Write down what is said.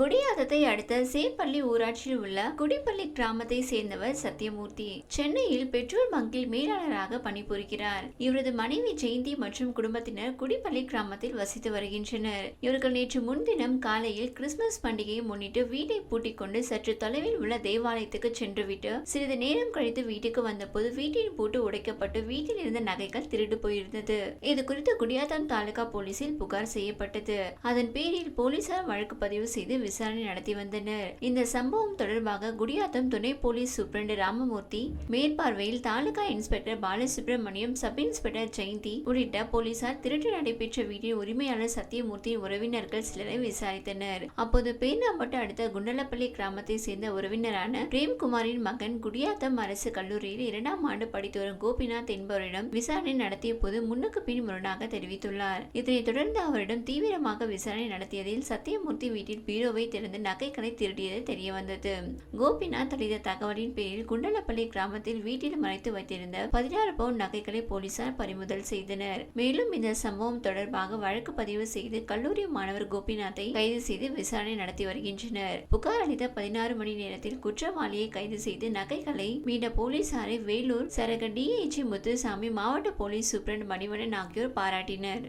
குடியாதத்தை அடுத்த சேப்பள்ளி ஊராட்சியில் உள்ள குடிப்பள்ளி கிராமத்தை சேர்ந்தவர் சத்யமூர்த்தி சென்னையில் பெட்ரோல் பங்கில் மேலாளராக பணிபுரிகிறார். இவரது மனைவி ஜெயந்தி மற்றும் குடும்பத்தினர் குடிப்பள்ளி கிராமத்தில் வசித்து வருகின்றனர். இவர்கள் நேற்று முன்தினம் காலையில் கிறிஸ்துமஸ் பண்டிகையை முன்னிட்டு வீட்டை பூட்டிக் கொண்டு சற்று தொலைவில் உள்ள தேவாலயத்துக்கு சென்றுவிட்டு சிறிது நேரம் கழித்து வீட்டுக்கு வந்தபோது வீட்டின் பூட்டு உடைக்கப்பட்டு வீட்டில் இருந்த நகைகள் திருடு போயிருந்தது. இது குறித்து குடியாத்தம் தாலுகா போலீசில் புகார் செய்யப்பட்டது. அதன் பேரில் போலீசார் வழக்கு பதிவு செய்து விசாரணை நடத்தி வந்தனர். இந்த சம்பவம் தொடர்பாக குடியாத்தம் துணை போலீஸ் சூப்பரண்டு ராமமூர்த்தி மேற்பார்வையில் taluka inspector Balasubramaniam sub inspector Jayanthi உள்ளிட்ட போலீசார் திருட்டு நடைபெற்ற வீட்டின் உரிமையாளர் சத்தியமூர்த்தியின் உறவினர்கள் சிலரை விசாரித்தனர். அப்போது பேனாம்பட்டு அடுத்த குண்டலப்பள்ளி கிராமத்தை சேர்ந்த உறவினரான பிரேம்குமாரின் மகன் குடியாத்தம் அரசு கல்லூரியில் இரண்டாம் ஆண்டு படித்து வரும் கோபிநாத் என்பவரிடம் விசாரணை நடத்திய போது முன்னுக்கு பின் முரணாக தெரிவித்துள்ளார். இதனைத் தொடர்ந்து அவரிடம் தீவிரமாக விசாரணை நடத்தியதில் சத்தியமூர்த்தி வீட்டில் பீரோ பீரோவை திறந்து நகைகளை திருடியது தெரிய வந்தது கோபிநாத் அளித்த தகவலின் பேரில் குண்டலப்பள்ளி கிராமத்தில் வீட்டில் மறைத்து வைத்திருந்த பதினாறு பவுன் நகைகளை போலீசார் பறிமுதல் செய்தனர். மேலும் இந்த சம்பவம் தொடர்பாக வழக்கு பதிவு செய்து கல்லூரி மாணவர் கோபிநாத்தை கைது செய்து விசாரணை நடத்தி வருகின்றனர். புகார் அளித்த பதினாறு மணி நேரத்தில் குற்றவாளியை கைது செய்து நகைகளை மீண்ட போலீசாரை வேலூர் சரக டிஐஜி முத்துசாமி மாவட்ட போலீஸ் சூப்பரண்ட் மணிவண்ணன் ஆகியோர் பாராட்டினர்.